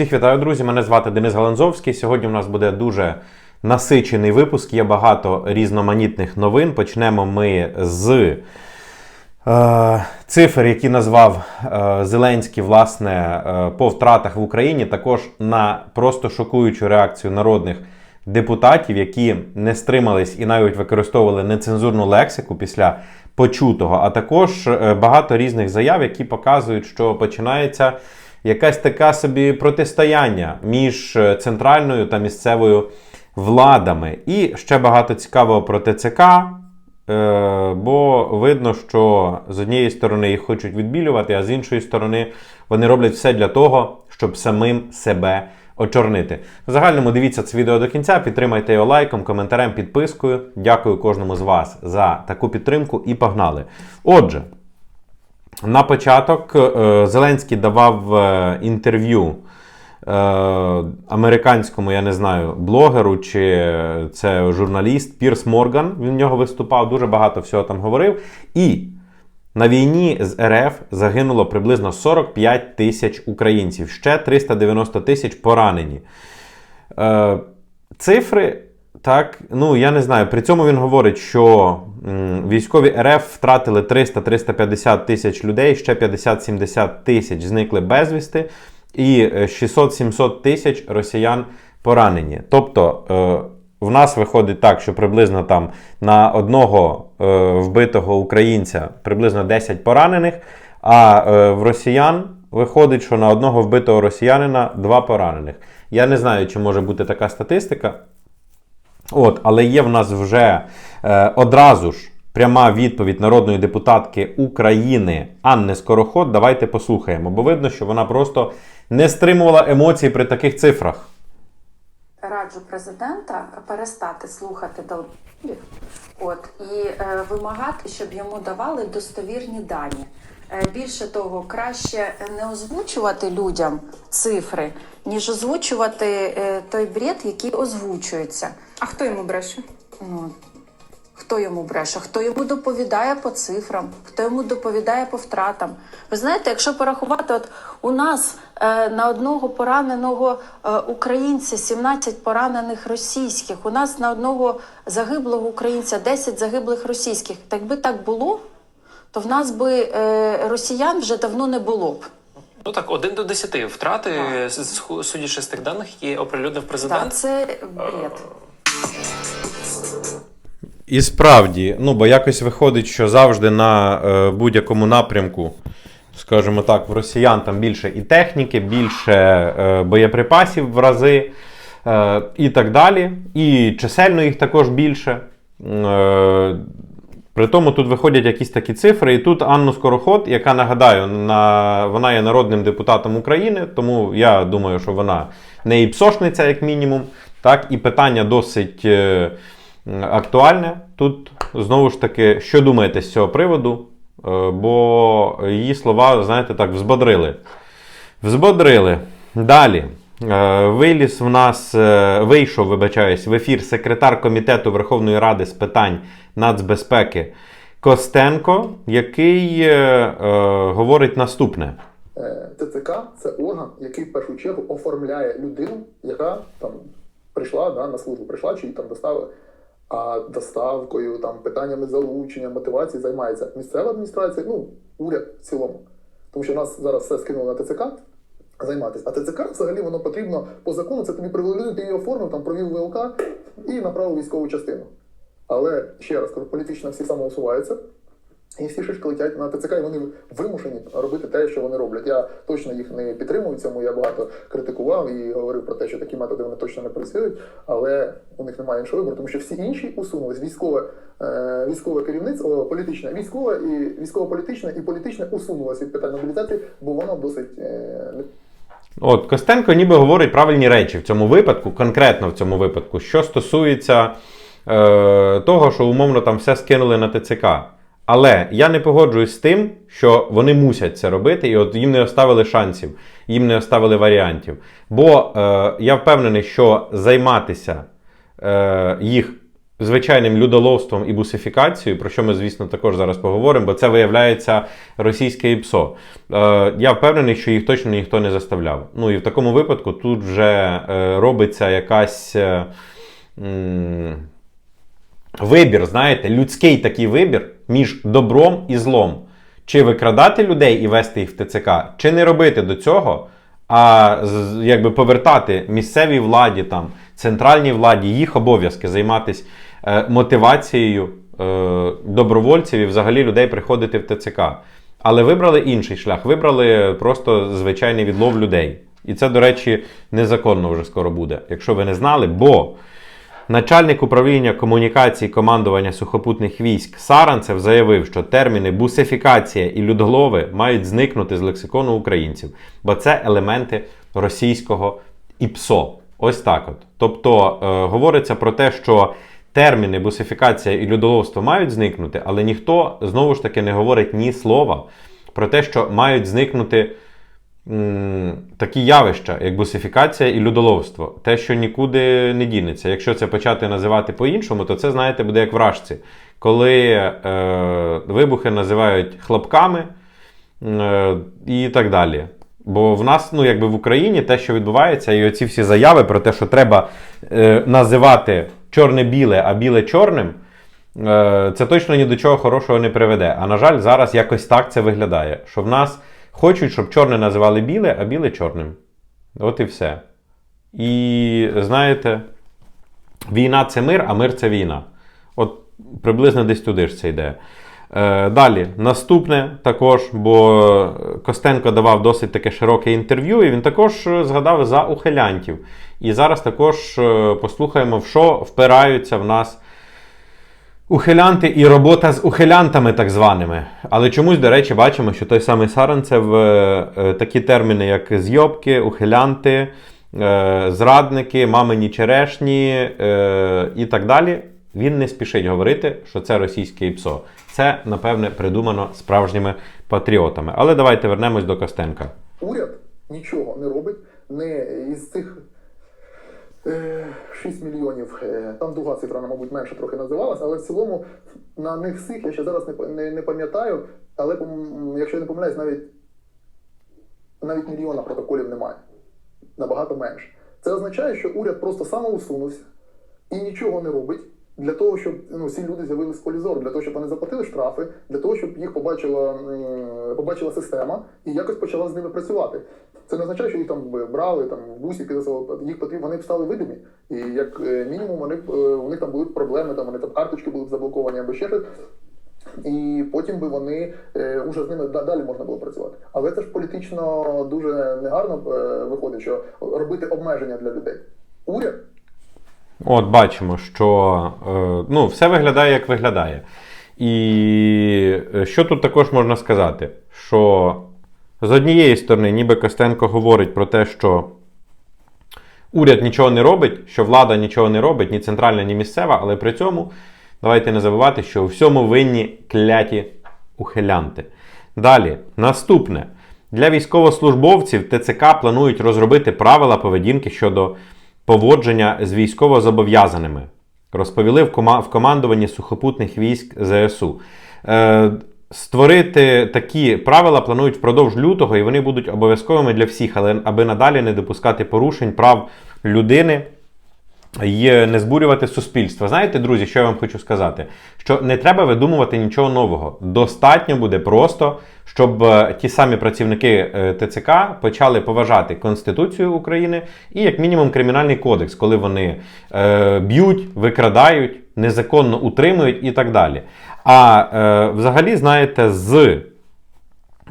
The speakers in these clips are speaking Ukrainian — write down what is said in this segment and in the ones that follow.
Всіх вітаю, друзі! Мене звати Денис Галанзовський. Сьогодні у нас буде дуже насичений випуск. Є багато різноманітних новин. Почнемо ми з е, цифр, які назвав е, Зеленський, власне, е, по втратах в Україні. Також на просто шокуючу реакцію народних депутатів, які не стримались і навіть використовували нецензурну лексику після почутого, а також е, багато різних заяв, які показують, що починається якась така собі протистояння між е, центральною та місцевою владами. І ще багато цікавого про ТЦК. Е, Бо видно, що з однієї сторони їх хочуть відбілювати, а з іншої сторони вони роблять все для того, щоб самим себе очорнити. В загальному дивіться це відео до кінця, підтримайте його лайком, коментарем, підпискою. Дякую кожному з вас за таку підтримку і погнали. Отже, на початок е, Зеленський давав е, інтерв'ю е, американському, я не знаю, блогеру чи це журналіст Пірс Морган. Він в нього виступав, дуже багато всього там говорив. І на війні з РФ загинуло приблизно 45 тисяч українців, ще 390 тисяч поранені. Цифри, так, ну я не знаю. При цьому він говорить, що військові РФ втратили 300-350 тисяч людей, ще 50-70 тисяч зникли безвісти, і е, 600-700 тисяч росіян поранені. Тобто. Е, в нас виходить так, що приблизно там на одного е, вбитого українця приблизно 10 поранених, а е, в росіян виходить, що на одного вбитого росіянина 2 поранених. Я не знаю, чи може бути така статистика. От, але є в нас вже е, одразу ж пряма відповідь народної депутатки України Анни Скороход. Давайте послухаємо, бо видно, що вона просто не стримувала емоцій при таких цифрах. раджу президента перестати слухати долбів от і е, вимагати, щоб йому давали достовірні дані. Е, більше того, краще не озвучувати людям цифри, ніж озвучувати е, той бред, який озвучується. А хто йому бреше? Ну, хто йому бреше? Хто йому доповідає по цифрам, хто йому доповідає по втратам. Ви знаєте, якщо порахувати, от у нас е, на одного пораненого е, українця 17 поранених російських, у нас на одного загиблого українця 10 загиблих російських. Так би так було, то в нас би е, росіян вже давно не було б. Ну так, один до десяти втрати, з- з- судячи з тих даних, які оприлюднив президент. Так, це бред. І справді, ну бо якось виходить, що завжди на е, будь-якому напрямку, скажімо так, в росіян там більше і техніки, більше е, боєприпасів в рази е, і так далі. І чисельно їх також більше. Е, при тому тут виходять якісь такі цифри. І тут Анну Скороход, яка нагадаю, на, вона є народним депутатом України, тому я думаю, що вона не іпсошниця, як мінімум. Так, і питання досить е, актуальне. Тут знову ж таки, що думаєте з цього приводу? Е, бо її слова, знаєте, так, взбодрили. Взбодрили. Далі. Е, Виліз в нас, е, вийшов, вибачаюсь, в ефір секретар Комітету Верховної Ради з питань нацбезпеки Костенко, який е, е, говорить наступне. ТЦК це орган, який в першу чергу оформляє людину, яка там прийшла да, на службу, прийшла чи її там доставили. А доставкою, там питаннями залучення, мотивації займається місцева адміністрація, ну уряд в цілому. Тому що нас зараз все скинуло на ТЦК займатися. А ТЦК взагалі воно потрібно по закону. Це тобі привели ти її оформив, там провів ВЛК і направив військову частину. Але ще раз кажу, політично всі самоусуваються. І всі шишки летять на ТЦК, і вони вимушені робити те, що вони роблять. Я точно їх не підтримую цьому. Я багато критикував і говорив про те, що такі методи вони точно не працюють, але у них немає іншого вибору, тому що всі інші усунулись. Військове, е, військове керівництво, політичне, військове і військово-політичне і політичне усунулося від питань мобілізації, бо воно досить е, От Костенко ніби говорить правильні речі в цьому випадку, конкретно в цьому випадку, що стосується е, того, що умовно там все скинули на ТЦК. Але я не погоджуюсь з тим, що вони мусять це робити, і от їм не оставили шансів, їм не оставили варіантів. Бо е, я впевнений, що займатися е, їх звичайним людоловством і бусифікацією, про що ми, звісно, також зараз поговоримо, бо це виявляється російське ІПСО. Е, я впевнений, що їх точно ніхто не заставляв. Ну і в такому випадку тут вже е, робиться якась. Е, м, Вибір, знаєте, людський такий вибір між добром і злом. Чи викрадати людей і вести їх в ТЦК, чи не робити до цього, а якби повертати місцевій владі, там, центральній владі їх обов'язки займатися е, мотивацією е, добровольців і взагалі людей приходити в ТЦК. Але вибрали інший шлях, вибрали просто звичайний відлов людей. І це, до речі, незаконно вже скоро буде, якщо ви не знали, бо. Начальник управління комунікації командування сухопутних військ Саранцев заявив, що терміни бусифікація і людолови мають зникнути з лексикону українців, бо це елементи російського ІПСО. Ось так от. Тобто е, говориться про те, що терміни бусифікація і людоловство мають зникнути, але ніхто знову ж таки не говорить ні слова про те, що мають зникнути м, такі явища, як бусифікація і людоловство. Те, що нікуди не дінеться. Якщо це почати називати по-іншому, то це, знаєте, буде як вражці. Коли е, вибухи називають хлопками е, і так далі. Бо в нас, ну якби в Україні, те, що відбувається, і оці всі заяви про те, що треба е, називати чорне-біле, а біле чорним, е, це точно ні до чого хорошого не приведе. А на жаль, зараз якось так це виглядає. Що в нас хочуть, щоб чорне називали біле, а біле чорним. От і все. І знаєте, війна це мир, а мир це війна. От приблизно десь туди ж це йде. Е, далі, наступне також, бо Костенко давав досить таке широке інтерв'ю, і він також е, згадав за ухилянтів. І зараз також е, послухаємо, в що впираються в нас ухилянти і робота з ухилянтами, так званими. Але чомусь, до речі, бачимо, що той самий Саранцев такі терміни, як зйобки, ухилянти, зрадники, мамині черешні і так далі. Він не спішить говорити, що це російське ІПСО. Це, напевне, придумано справжніми патріотами. Але давайте вернемось до Костенка. Уряд нічого не робить, не із цих е, 6 мільйонів, е, там друга цифра, мабуть, менше трохи називалась, але в цілому на них всіх, я ще зараз не, не, не пам'ятаю, але якщо я не помиляюсь, навіть, навіть мільйона протоколів немає. Набагато менше. Це означає, що уряд просто самоусунувся і нічого не робить. Для того, щоб ну, всі люди з'явились в полі зору, для того, щоб вони заплатили штрафи, для того, щоб їх побачила, побачила система і якось почала з ними працювати. Це не означає, що їх там брали, там бусики засовували. Їх потрібно, вони б стали видимі. І як е, мінімум вони б, е, у них там були б проблеми, там вони там карточки були б заблоковані або ще щось. І потім би вони е, уже з ними далі можна було працювати. Але це ж політично дуже негарно е, виходить, що робити обмеження для людей. Уряд От бачимо, що е, ну, все виглядає, як виглядає. І е, що тут також можна сказати? Що з однієї сторони, ніби Костенко говорить про те, що уряд нічого не робить, що влада нічого не робить, ні центральна, ні місцева, але при цьому давайте не забувати, що у всьому винні кляті ухилянти. Далі, наступне. Для військовослужбовців ТЦК планують розробити правила поведінки щодо поводження з військовозобов'язаними. Розповіли в, кома- в командуванні сухопутних військ ЗСУ. Е, створити такі правила планують впродовж лютого, і вони будуть обов'язковими для всіх, але аби надалі не допускати порушень прав людини і не збурювати суспільство. Знаєте, друзі, що я вам хочу сказати? Що не треба видумувати нічого нового. Достатньо буде просто, щоб е, ті самі працівники е, ТЦК почали поважати Конституцію України і, як мінімум, кримінальний кодекс, коли вони е, б'ють, викрадають, незаконно утримують і так далі. А е, взагалі, знаєте, з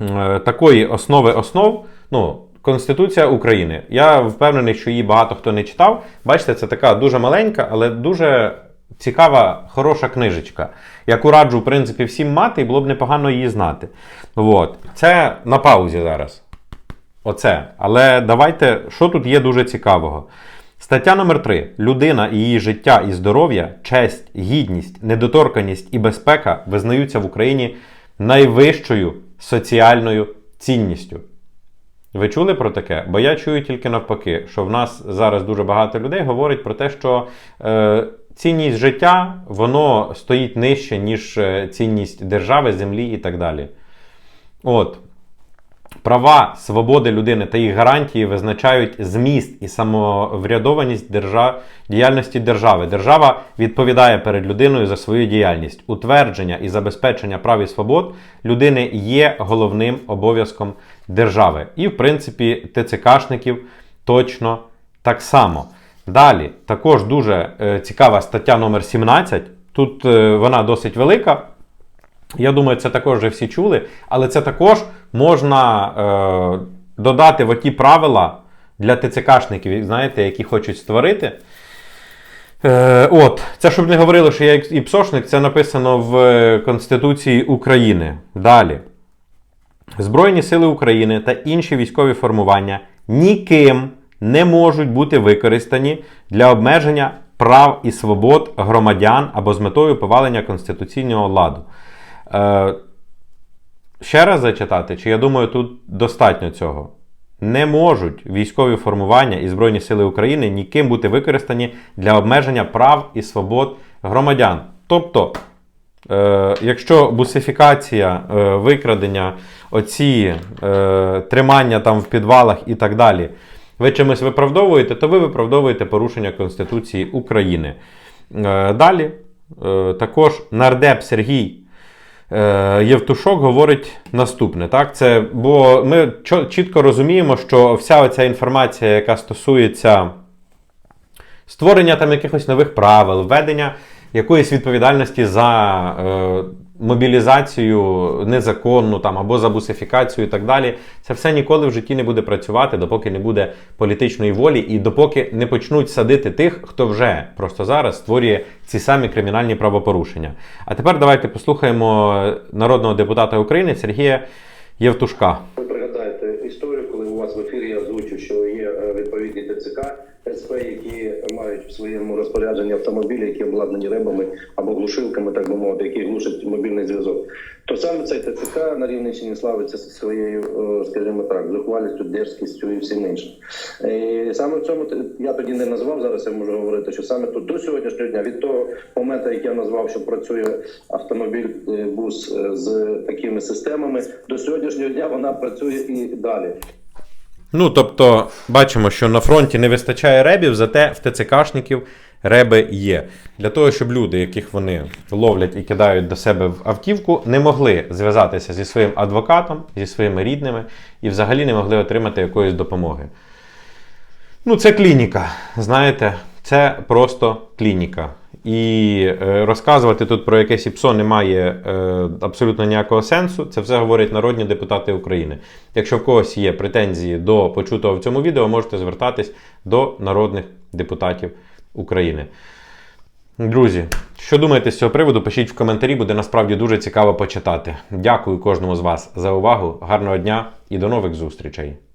е, такої основи основ, ну, Конституція України. Я впевнений, що її багато хто не читав. Бачите, це така дуже маленька, але дуже цікава, хороша книжечка, яку раджу, в принципі, всім мати, і було б непогано її знати. От. Це на паузі зараз. Оце. Але давайте, що тут є дуже цікавого. Стаття номер 3. Людина, її життя і здоров'я, честь, гідність, недоторканність і безпека визнаються в Україні найвищою соціальною цінністю. Ви чули про таке? Бо я чую тільки навпаки, що в нас зараз дуже багато людей говорить про те, що е, цінність життя воно стоїть нижче, ніж е, цінність держави, землі і так далі. От. Права, свободи людини та їх гарантії визначають зміст і самоврядованість держав... діяльності держави. Держава відповідає перед людиною за свою діяльність. Утвердження і забезпечення прав і свобод людини є головним обов'язком держави. І, в принципі, ТЦКшників точно так само. Далі, також дуже е, цікава стаття номер 17. Тут е, вона досить велика. Я думаю, це також вже всі чули, але це також можна е, додати в оті правила для ТЦКшників, знаєте, які хочуть створити. Е, от, це щоб не говорили, що я і псошник, це написано в Конституції України. Далі. Збройні сили України та інші військові формування ніким не можуть бути використані для обмеження прав і свобод громадян або з метою повалення конституційного ладу. Е, ще раз зачитати, чи я думаю, тут достатньо цього. Не можуть військові формування і Збройні Сили України ніким бути використані для обмеження прав і свобод громадян. Тобто, е, якщо бусифікація, е, викрадення, оці е, тримання там в підвалах і так далі, ви чимось виправдовуєте, то ви виправдовуєте порушення Конституції України. Е, далі, е, також нардеп Сергій е, Євтушок говорить наступне. Так? Це, бо ми чітко розуміємо, що вся оця інформація, яка стосується створення там якихось нових правил, введення якоїсь відповідальності за е, мобілізацію незаконну там, або за бусифікацію і так далі, це все ніколи в житті не буде працювати, допоки не буде політичної волі і допоки не почнуть садити тих, хто вже просто зараз створює ці самі кримінальні правопорушення. А тепер давайте послухаємо народного депутата України Сергія Євтушка. Ви пригадаєте історію, коли у вас в ефірі я озвучив, що є е, відповідні ТЦК, СП, які мають в своєму розпорядженні автомобілі, які обладнані ребами або глушилками, так би мовити, які глушать мобільний зв'язок. То саме цей ТЦК на Рівненщині славиться своєю, е, скажімо так, зухвалістю, дерзкістю і всім іншим. І саме в цьому я тоді не назвав. Зараз я можу говорити, що саме тут до сьогоднішнього дня, від того моменту, як я назвав, що працює автомобіль е, бус е, з такими системами, до сьогоднішнього дня вона працює і далі. Ну, тобто, бачимо, що на фронті не вистачає ребів, зате в ТЦКшників реби є. Для того, щоб люди, яких вони ловлять і кидають до себе в автівку, не могли зв'язатися зі своїм адвокатом, зі своїми рідними і взагалі не могли отримати якоїсь допомоги. Ну, це клініка. Знаєте, це просто клініка. І е, розказувати тут про якесь ІПСО немає е, абсолютно ніякого сенсу. Це все говорять народні депутати України. Якщо в когось є претензії до почутого в цьому відео, можете звертатись до народних депутатів України. Друзі, що думаєте з цього приводу? Пишіть в коментарі, буде насправді дуже цікаво почитати. Дякую кожному з вас за увагу. Гарного дня і до нових зустрічей!